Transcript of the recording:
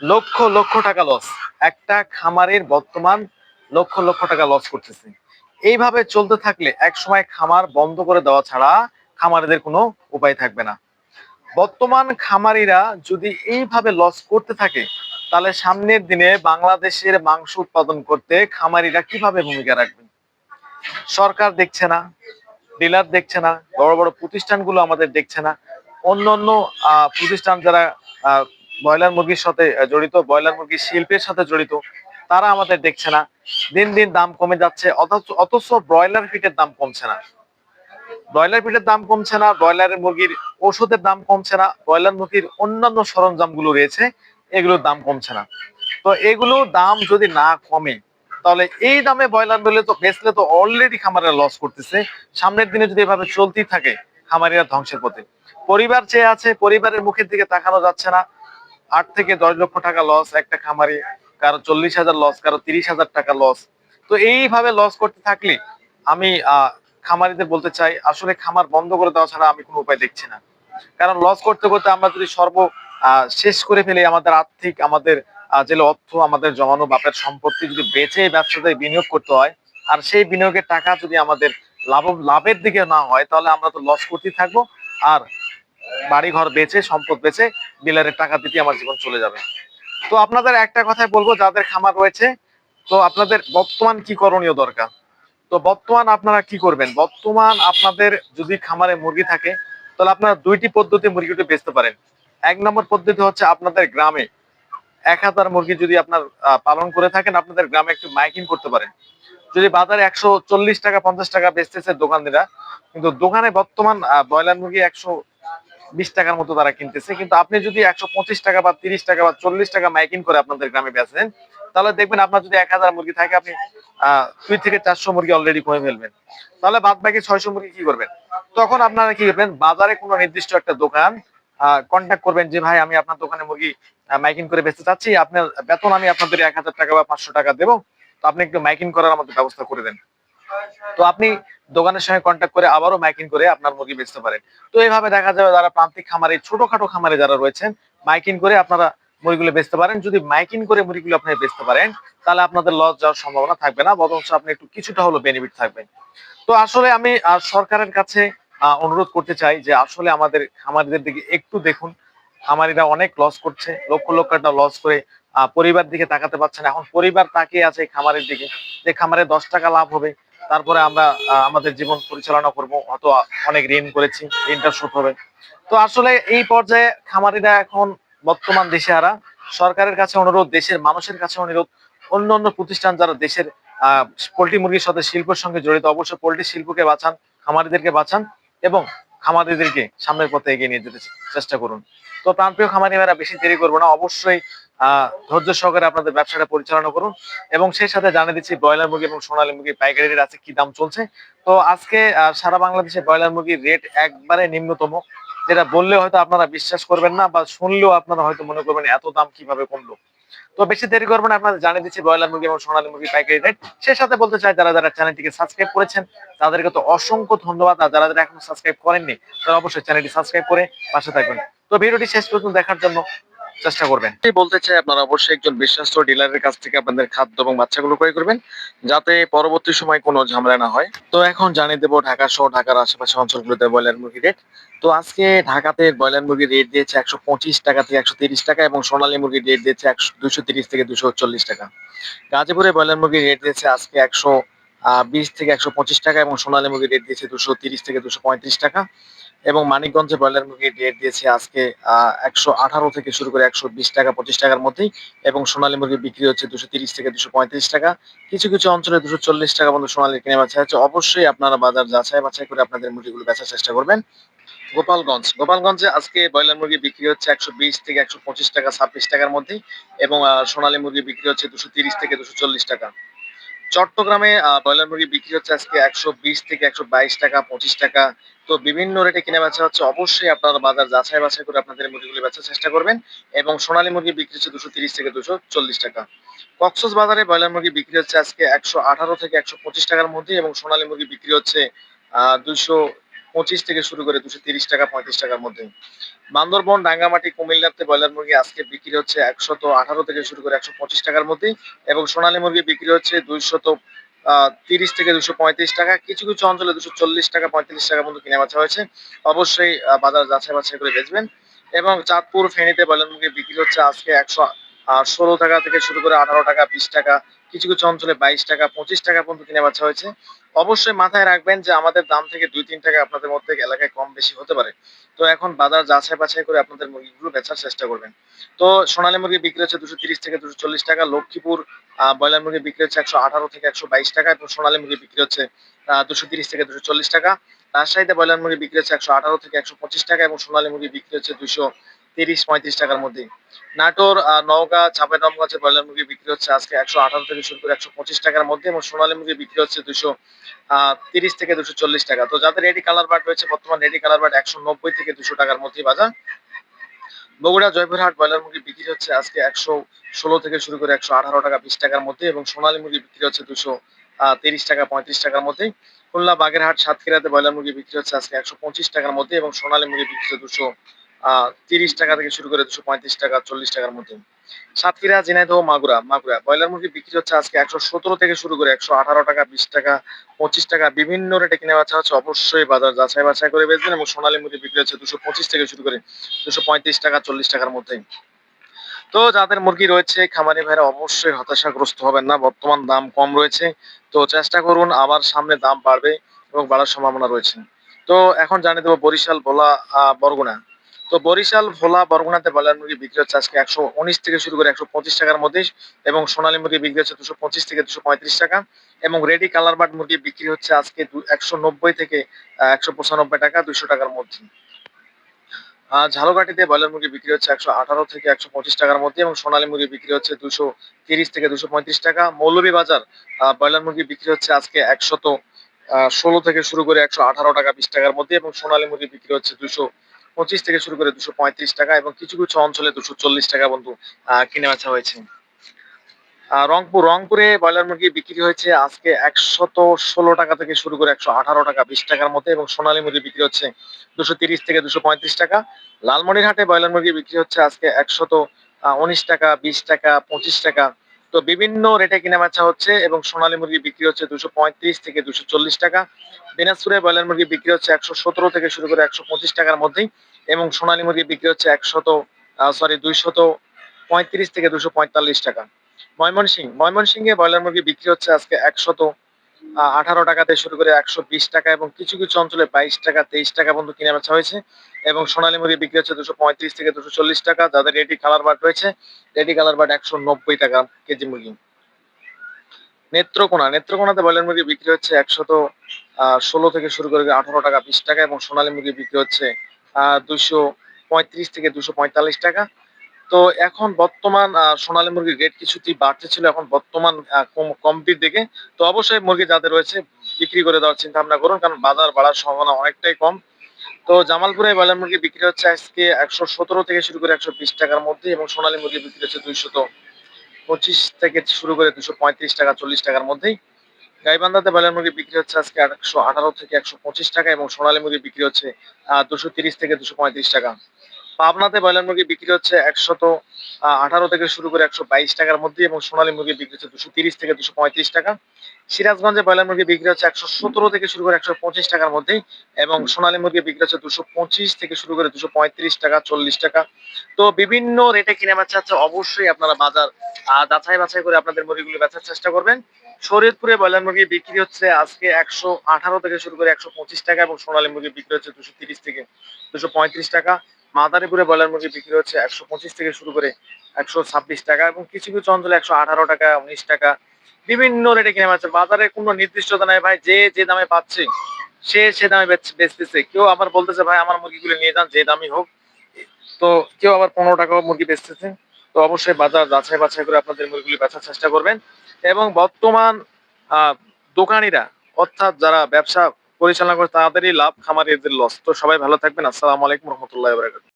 লক্ষ লক্ষ টাকা লস একটা খামারের বর্তমান লক্ষ লক্ষ টাকা লস করতেছে। এইভাবে চলতে থাকলে এক সময় খামার বন্ধ করে দেওয়া ছাড়া খামারিদের কোনো উপায় থাকবে না। বর্তমান খামারিরা যদি এইভাবে লস করতে থাকে, তাহলে সামনের দিনে বাংলাদেশের মাংস উৎপাদন করতে খামারিরা কীভাবে ভূমিকা রাখবেন? সরকার দেখছে না, ডিলার দেখছে না, বড় বড় প্রতিষ্ঠানগুলো আমাদের দেখছে না। অন্য অন্য প্রতিষ্ঠান যারা ব্রয়লার মুরগির সাথে জড়িত, ব্রয়লার মুরগির শিল্পের সাথে জড়িত, তারা আমাদের দেখছে না। দিন দিন দাম কমে যাচ্ছে, অথচ ব্রয়লার ফিটের দাম কমছে না। ব্রয়লার ফিটের দাম কমছে না, ব্রয়লার মুরগির ওষুধের দাম কমছে না, ব্রয়লার মুরগির অন্যান্য সরঞ্জামগুলো রয়েছে, এগুলোর দাম কমছে না। তো এগুলো দাম যদি না কমে, তাহলে এই দামে ব্রয়লার বেলে তো, বেচলে তো অলরেডি খামারেরা লস করতেছে। সামনের দিনে যদি এভাবে চলতেই থাকে, খামারিরা ধ্বংসের পথে। পরিবার চেয়ে আছে, পরিবারের মুখের দিকে তাকানো যাচ্ছে না। আট থেকে দশ লক্ষ টাকা লস একটা খামারে কারও চল্লিশ হাজার লস কারও তিরিশ হাজার টাকা লস তো এইভাবে লস করতে থাকলে আমি খামারিদের বলতে চাই, আসলে খামার বন্ধ করে দেওয়া ছাড়া আমি কোনো উপায় দেখছি না। কারণ লস করতে করতে আমরা যদি সর্ব শেষ করে ফেলি আমাদের আর্থিক, আমাদের যে অর্থ, আমাদের জমানো বাপের সম্পত্তি যদি বেচে ব্যবসাতে বিনিয়োগ করতে হয়, আর সেই বিনিয়োগের টাকা যদি আমাদের লাভ, লাভের দিকে না হয়, তাহলে আমরা তো লস করতেই থাকব। আর বাড়ি ঘর বেচে, সম্পদ বেচে ডিলারের টাকা দিতে আমার জীবন চলে যাবে। তো আপনাদের একটা কথাই বলব, যাদের খামার রয়েছে, তো আপনাদের বর্তমান কি করণীয় দরকার? তো বর্তমান আপনারা কি করবেন? বর্তমান আপনাদের যদি খামারে মুরগি থাকে, তাহলে আপনারা দুইটি পদ্ধতি মুরগিটি বেচতে পারেন। এক নম্বর পদ্ধতি হচ্ছে আপনাদের গ্রামে এক হাজার মুরগি যদি আপনার পালন করে থাকেন, আপনাদের গ্রামে একটু মাইকিং করতে পারেন। যদি বাজারে একশো চল্লিশ টাকা, পঞ্চাশ টাকা বেচতেছে দোকানিরা, কিন্তু দোকানে বর্তমান ব্রয়লার মুরগি একশো বিশ টাকার মতো তারা কিনতেছে। কিন্তু আপনি যদি একশো পঁচিশ টাকা বা তিরিশ টাকা বা চল্লিশ টাকা মাইকিং করে আপনাদের গ্রামে বেচেন তাহলে দেখবেন আপনার যদি এক হাজার মুরগি থাকে, আপনি দুই থেকে চারশো মুরগি অলরেডি কমে ফেলবেন। তাহলে বাদ বাকি ছয়শো মুরগি কি করবেন? তখন আপনারা কি করবেন? বাজারে কোনো নির্দিষ্ট একটা দোকান কন্ট্যাক্ট করবেন যে, ভাই, আমি আপনার দোকানে মুরগি মাইকিং করে বেচতে চাচ্ছি। আপনার বেতন আমি আপনাদের এক হাজার টাকা বা পাঁচশো টাকা দেবো। তো আপনি একটু মাইকিং করার আমাদের ব্যবস্থা করে দেন। তো আপনি দোকানের সঙ্গে কন্ট্যাক্ট করে আবারও মাইকিং করে আপনার মুরগি বেচতে পারেন। তো এইভাবে দেখা যাবে যারা প্রান্তিক খামারে, ছোটখাটো খামারে যারা রয়েছেন মাইকিং করে আপনারা মুরগিগুলো বেচতে পারেন। যদি মাইকিং করে মুরগিগুলো আপনি বেচতে পারেন, তাহলে আপনাদের লস যাওয়ার সম্ভাবনা থাকবে না, বরঞ্চ আপনি একটু কিছুটা হলো বেনিফিট থাকবেন। তো আসলে আমি সরকারের কাছে অনুরোধ করতে চাই যে আসলে আমাদের খামারিদের দিকে একটু দেখুন। খামারিরা অনেক লস করছে, লক্ষ লক্ষ টাকা লস করে পরিবার দিকে তাকাতে পারছে না। এখন পরিবার তাকিয়ে আছে খামারের দিকে, যে খামারে দশ টাকা লাভ হবে তারপরে আমরা আমাদের জীবন পরিচালনা করব। হয়তো অনেক ঋণ করেছি, ঋণটা শোধ হবে। তো আসলে এই পর্যায়ে খামারিরা এখন বর্তমান দেশে দিশেহারা, সরকারের কাছে অনুরোধ, দেশের মানুষের কাছে অনুরোধ, অন্য অন্য প্রতিষ্ঠান যারা দেশের আহ পোল্ট্রি মুরগির সাথে শিল্পের সঙ্গে জড়িত, অবশ্যই পোলট্রি শিল্পকে বাঁচান, খামারিদেরকে বাঁচান এবং খামারিদেরকে সামনের পথে এগিয়ে নিয়ে যেতে চেষ্টা করুন। তো প্রাণপ্রিয় খামারি ভাইরা বেশি দেরি করব না। অবশ্যই ধৈর্য সহকারে আপনাদের ব্যবসাটা পরিচালনা করুন এবং সেই সাথে জানিয়ে দিচ্ছি ব্রয়লার মুরগি এবং সোনালী মুরগি পাইকারি আছে কি দাম চলছে। তো আজকে সারা বাংলাদেশে ব্রয়লার মুরগির রেট একবারে নিম্নতম, যেটা বললে হয়তো আপনারা বিশ্বাস করবেন না বা শুনলেও আপনারা হয়তো মনে করবেন এত দাম কীভাবে কমলো। তো বেশি দেরি করব না, আপনাদের জানিয়ে দিচ্ছি ব্রয়লার মুরগি এবং সোনালী মুরগি পাইকারি রেট। সে সাথে বলতে চাই, যারা যারা চ্যানেলটিকে সাবস্ক্রাইব করেছেন, তাদেরকে তো অসংখ্য ধন্যবাদ। আর যারা যারা এখনও সাবস্ক্রাইব করেননি, তারা অবশ্যই চ্যানেলটি সাবস্ক্রাইব করে পাশে থাকবেন। তো ভিডিওটি শেষ পর্যন্ত দেখার জন্য চেষ্টা করবেন। বলতে চাই, আপনারা অবশ্যই একজন বিশ্বস্ত ডিলারের কাছ থেকে আপনাদের খাদ্য এবং বাচ্চাগুলো ক্রয় করবেন, যাতে পরবর্তী সময় কোনো ঝামেলা না হয়। তো এখন জানিয়ে দেবো, ঢাকা সহ ঢাকার আশেপাশে অঞ্চলগুলোতে ব্রয়লার মুরগি রেট তো আজকে ঢাকাতে ব্রয়লার মুরগির রেট দিয়েছে একশো পঁচিশ টাকা থেকে একশো তিরিশ টাকা এবং সোনালী মুরগির রেট দিয়েছে একশো দুশো তিরিশ থেকে দুশো চল্লিশ টাকা। গাজীপুরে ব্রয়লার মুরগির রেট দিয়েছে আজকে একশো বিশ থেকে একশো পঁচিশ টাকা এবং সোনালী মুরগির রেট দিয়েছে দুশো তিরিশ থেকে দুশো পঁয়ত্রিশ টাকা। এবং মানিকগঞ্জে ব্রয়লার মুরগির রেট দিয়েছে আজকে একশো আঠারো থেকে শুরু করে একশো বিশ টাকা, পঁচিশ টাকার মধ্যেই এবং সোনালী মুরগি বিক্রি হচ্ছে দুশো তিরিশ থেকে দুশো পঁয়ত্রিশ টাকা। কিছু কিছু অঞ্চলে দুশো চল্লিশ টাকা পর্যন্ত সোনালী কিনে বেচা হচ্ছে। অবশ্যই আপনারা বাজার যাচাই বাছাই করে আপনাদের মুরগিগুলো বেচার চেষ্টা করবেন। গোপালগঞ্জ, গোপালগঞ্জে আজকে ব্রয়লার মুরগি বিক্রি হচ্ছে একশো বিশ থেকে একশো পঁচিশ টাকা, ছাব্বিশ টাকার মধ্যেই এবং সোনালী মুরগি বিক্রি হচ্ছে দুশো তিরিশ থেকে দুশো চল্লিশ টাকা। চট্টগ্রামে ব্রয়লার মুরগি বিক্রি হচ্ছে আজকে একশো বিশ থেকে একশো বাইশ টাকা, পঁচিশ টাকা। তো বিভিন্ন রেটে কিনে বেচা হচ্ছে। অবশ্যই আপনারা বাজার যাচাই বাছাই করে আপনাদের মুরগিগুলি বেচার চেষ্টা করবেন এবং সোনালী মুরগি বিক্রি হচ্ছে দুশো তিরিশ থেকে দুশো চল্লিশ টাকা। কক্সস বাজারে ব্রয়লার মুরগি বিক্রি হচ্ছে আজকে একশো আঠারো থেকে একশো পঁচিশ টাকার মধ্যে এবং সোনালী মুরগি বিক্রি হচ্ছে, আহ, দুশো পঁচিশ থেকে শুরু করে দুশো তিরিশ টাকা, পঁয়ত্রিশ টাকার মধ্যে। বান্দরবন, রাঙ্গামাটি, কুমিল্লাতে ব্রয়লার মুরগি আজকে বিক্রি হচ্ছে একশত আঠারো থেকে শুরু করে একশো পঁচিশ টাকার মধ্যে এবং সোনালী মুরগি বিক্রি হচ্ছে দুইশত তিরিশ থেকে দুশো পঁয়ত্রিশ টাকা। কিছু কিছু অঞ্চলে দুশো চল্লিশ টাকা, পঁয়ত্রিশ টাকা মতো কিনে বেচা হয়েছে। অবশ্যই বাজার যাচাই বাছাই করে বেচবেন। এবং চাঁদপুর ফেনীতে ব্রয়লার মুরগি বিক্রি হচ্ছে আজকে একশো ষোলো টাকা থেকে শুরু করে আঠারো টাকা, বিশ টাকা। কিছু কিছু অঞ্চলে বাইশ টাকা, পঁচিশ টাকা পর্যন্ত কিনে বেচা হয়েছে। অবশ্যই মাথায় রাখবেন যে আমাদের দাম থেকে দুই, তিন টাকা আপনাদের মধ্যে এলাকায় কম বেশি হতে পারে। তো এখন বাজার যাচাই বাছাই করে আপনাদের মুরগিগুলো বেচার চেষ্টা করবেন। তো সোনালী মুরগি বিক্রি হচ্ছে দুশো তিরিশ থেকে দুশো চল্লিশ টাকা, লক্ষ্মীপুর ব্রয়লার মুরগি বিক্রি হচ্ছে একশো আঠারো থেকে একশো বাইশ টাকা এবং সোনালী মুরগি বিক্রি হচ্ছে দুশো তিরিশ থেকে দুশো চল্লিশ টাকা। রাজশাহীতে ব্রয়লার মুরগি বিক্রি হচ্ছে একশো আঠারো থেকে একশো পঁচিশ টাকা এবং সোনালী মুরগি বিক্রি হচ্ছে দুশো তিরিশ পঁয়ত্রিশ টাকার মধ্যে। নাটোর নওগাঁ চাঁপাইনবাবগঞ্জে ব্রয়লার মুরগি বিক্রি হচ্ছে আজকে একশো আঠারো থেকে শুরু করে একশো পঁচিশ টাকার মধ্যে এবং সোনালী মুরগি বিক্রি হচ্ছে দুশো তিরিশ থেকে দুশো চল্লিশ টাকা। তো যাদের রেডি কালার বার্ড রয়েছে, বর্তমান রেডি কালার বার্ড একশো নব্বই থেকে দুশো টাকার মধ্যেই বাজার। বগুড়া জয়পুরহাট ব্রয়লার মুরগি বিক্রি হচ্ছে আজকে একশো ষোলো থেকে শুরু করে একশো আঠারো টাকা বিশ টাকার মধ্যে এবং সোনালী মুরগি বিক্রি হচ্ছে দুশো তিরিশ টাকা পঁয়ত্রিশ টাকার মধ্যে। খুলনা বাগেরহাট সাতক্ষীরাতে ব্রয়লার মুরগি বিক্রি হচ্ছে আজকে একশো পঁচিশ টাকার মধ্যে এবং সোনালী মুরগি বিক্রি হচ্ছে দুশো তিরিশ টাকা থেকে শুরু করে দুশো পঁয়ত্রিশ টাকা, চল্লিশ টাকার মধ্যে। সাতক্ষীরা, ঝিনাইদহ, মাগুরা। মাগুরা, ব্রয়লার মুরগি বিক্রি হচ্ছে আজকে একশো সতেরো থেকে শুরু করে একশো আঠারো টাকা, বিশ টাকা, পঁচিশ টাকা। বিভিন্ন রেটে কিনে বেচা হচ্ছে। অবশ্যই বাজার যাচাই বাছাই করে বেচবেন এবং সোনালী মুরগি বিক্রি হচ্ছে দুশো পঁচিশ থেকে শুরু করে দুশো পঁয়ত্রিশ টাকা, চল্লিশ টাকার মধ্যে। তো যাদের মুরগি রয়েছে, খামারি ভাইরা অবশ্যই হতাশাগ্রস্ত হবেন না। বর্তমান দাম কম রয়েছে। তো চেষ্টা করুন, আবার সামনে দাম বাড়বে এবং বাড়ার সম্ভাবনা রয়েছে। তো এখন জানিয়ে দেবো বরিশাল, বলা বরগুনা। তো বরিশাল, ভোলা বরগুনাতে ব্রয়লার মুরগি বিক্রি হচ্ছে আজকে একশো উনিশ থেকে শুরু করে একশো পঁচিশ টাকার মধ্যে এবং সোনালী মুরগি বিক্রি হচ্ছে দুশো পঁচিশ থেকে দুশো পঁয়ত্রিশ টাকা এবং রেডি কালার বাট মুরগি বিক্রি হচ্ছে আজকে একশো নব্বই থেকে একশো পঁচানব্বই টাকা দুশো টাকার মধ্যে। ঝালকাঠিতে ব্রয়লার মুরগি বিক্রি হচ্ছে একশো আঠারো থেকে একশো পঁচিশ টাকার মধ্যে এবং সোনালী মুরগি বিক্রি হচ্ছে দুশো তিরিশ থেকে দুশো পঁয়ত্রিশ টাকা। মৌলভী বাজার ব্রয়লার মুরগি বিক্রি হচ্ছে আজকে একশত ষোলো থেকে শুরু করে একশো আঠারো টাকা বিশ টাকার মধ্যে এবং সোনালী মুরগি বিক্রি হচ্ছে দুশো পঁচিশ থেকে শুরু করে দুশো পঁয়ত্রিশ টাকা এবং কিছু কিছু অঞ্চলে দুশো চল্লিশ টাকা বন্ধু কিনে বেচা হয়েছে। রংপুর, রংপুরে ব্রয়লার মুরগি বিক্রি হয়েছে আজকে একশত ষোলো টাকা থেকে শুরু করে একশো আঠারো টাকা, বিশ টাকার মধ্যে এবং সোনালী মুরগি বিক্রি হচ্ছে দুশো তিরিশ থেকে দুশো পঁয়ত্রিশ টাকা। লালমনিরহাটে ব্রয়লার মুরগি বিক্রি হচ্ছে আজকে একশত উনিশ টাকা, বিশ টাকা, পঁচিশ টাকা তো বিভিন্ন রেটে কিনা বেচা হচ্ছে এবং সোনালী মুরগি বিক্রি হচ্ছে দুশো পঁয়ত্রিশ থেকে দুশো চল্লিশ টাকা। দিনাজপুরে ব্রয়লার মুরগি বিক্রি হচ্ছে একশো সতেরো থেকে শুরু করে একশো পঁচিশ টাকার মধ্যেই এবং সোনালী মুরগি বিক্রি হচ্ছে একশত সরি দুইশত পঁয়ত্রিশ থেকে দুশো পঁয়তাল্লিশ টাকা। ময়মনসিং ময়মনসিংহে ব্রয়লার মুরগি বিক্রি হচ্ছে আজকে একশত আঠারো টাকা থেকে শুরু করে একশো বিশ টাকা এবং কিছু কিছু অঞ্চলে বাইশ টাকা, তেইশ টাকা পর্যন্ত কিনে বেচা হয়েছে। এবং সোনালী মুরগি বিক্রি হচ্ছে দুশো পঁয়ত্রিশ থেকে দুশো চল্লিশ টাকা। যাদের রেডি কালার বাট রয়েছে, রেডি কালার বাট একশো নব্বই টাকা কেজি মুরগি। নেত্রকোনা, নেত্রকোনাতে ব্রয়লার মুরগি বিক্রি হচ্ছে একশো একশত ষোলো থেকে শুরু করে আঠারো টাকা, বিশ টাকা এবং সোনালী মুরগি বিক্রি হচ্ছে দুশো পঁয়ত্রিশ থেকে দুশো পঁয়তাল্লিশ টাকা। তো এখন বর্তমান সোনালী মুরগির রেট কিছুটি বাড়তে ছিল এখন বর্তমান কমতির দিকে। তো অবশ্যই মুরগি যাদের রয়েছে বিক্রি করে দেওয়ার চিন্তা ভাবনা করুন, কারণ বাজার বাড়ার সম্ভাবনা অনেকটাই কম। তো জামালপুরে ব্রয়লার মুরগি বিক্রি হচ্ছে আজকে একশো সতেরো থেকে শুরু করে একশো বিশ টাকার মধ্যে এবং সোনালী মুরগি বিক্রি হচ্ছে দুইশত পঁচিশ থেকে শুরু করে দুশো পঁয়ত্রিশ টাকা, চল্লিশ টাকার মধ্যেই। গাইবান্ধাতে ব্রয়লার মুরগি বিক্রি হচ্ছে আজকে একশো আঠারো থেকে একশো পঁচিশ টাকা এবং সোনালী মুরগি বিক্রি হচ্ছে দুশো তিরিশ থেকে দুশো পঁয়ত্রিশ টাকা। পাবনাতে ব্রয়লার মুরগি বিক্রি হচ্ছে একশত আঠারো থেকে শুরু করে একশো বাইশ টাকার মধ্যে এবং সোনালী মুরগি বিক্রি হচ্ছে দুশো তিরিশ থেকে দুশো পঁয়ত্রিশ টাকা। সিরাজগঞ্জে ব্রয়লার মুরগি বিক্রি হচ্ছে একশো সতেরো থেকে শুরু করে একশো পঁচিশ টাকার মধ্যে এবং সোনালী মুরগি বিক্রি হচ্ছে দুশো পঁচিশ থেকে শুরু করে দুশো পঁয়ত্রিশ টাকা, চল্লিশ টাকা। তো বিভিন্ন রেটে কিনে বেচা হচ্ছে, অবশ্যই আপনারা বাজার যাচাই বাছাই করে আপনাদের মুরগিগুলো বেচার চেষ্টা করবেন। শরীয়তপুরে ব্রয়লার মুরগি বিক্রি হচ্ছে আজকে একশো আঠারো থেকে শুরু করে একশো পঁচিশ টাকা এবং সোনালী মুরগি বিক্রি হচ্ছে দুশো তিরিশ থেকে দুশো পঁয়ত্রিশ টাকা। মাদারীপুরে ব্রয়লার মুরগি বিক্রি হচ্ছে একশো পঁচিশ থেকে শুরু করে একশো ছাব্বিশ টাকা এবং কিছু কিছু অঞ্চলে একশো আঠারো টাকা, উনিশ টাকা। বিভিন্ন রেটে কিনে পাচ্ছে বাজারে কোনো নির্দিষ্টতা নাই। ভাই, যে যে দামে পাচ্ছে, সে সে দামে বেচতেছে। কেউ আবার বলতেছে, ভাই, আমার মুরগিগুলো নিয়ে যান, যে দামই হোক। তো কেউ আবার পনেরো টাকাও মুরগি বেচতেছে। তো অবশ্যই বাজার যাচাই বাছাই করে আপনাদের মুরগিগুলি বেচার চেষ্টা করবেন। এবং বর্তমান দোকানিরা, অর্থাৎ যারা ব্যবসা পরিচালনা করে তাদেরই লাভ খামারিদের লস তো সবাই ভালো থাকবেন। আসসালামু আলাইকুম রহমতুল্লাহ